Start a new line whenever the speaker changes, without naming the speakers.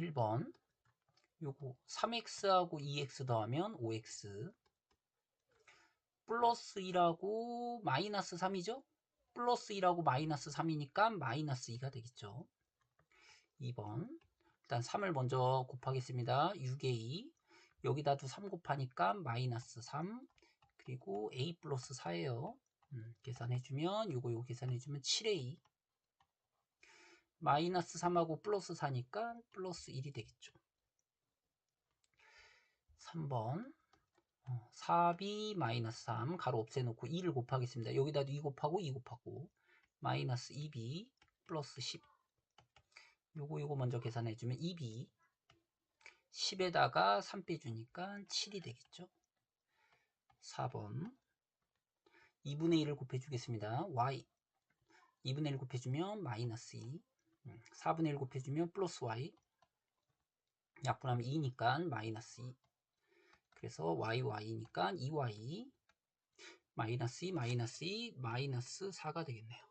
1번 요거 3x하고 2x 더하면 5x 플러스 1하고 마이너스 3이죠? 플러스 1하고 마이너스 3이니까 마이너스 2가 되겠죠. 2번 일단 3을 먼저 곱하겠습니다. 6에 2 여기다도 3 곱하니까 마이너스 3 그리고 a 플러스 4예요. 음, 계산해주면 요거 요거 계산해주면 7에 2 마이너스 3하고 플러스 4니까 플러스 1이 되겠죠. 3번 4b 마이너스 3 가로 없애놓고 2를 곱하겠습니다. 여기다도 2 곱하고 2 곱하고 마이너스 2b 플러스 10 요거 요거 먼저 계산해주면 2b 10에다가 3 빼주니까 7이 되겠죠. 4번 2분의 1을 곱해주겠습니다. y 2분의 1 곱해주면 마이너스 2 4분의 1 곱해주면 플러스 y 약분하면 2니까 마이너스 2 그래서 y, y니까 2y 마이너스 2, 마이너스 2, 마이너스 4가 되겠네요.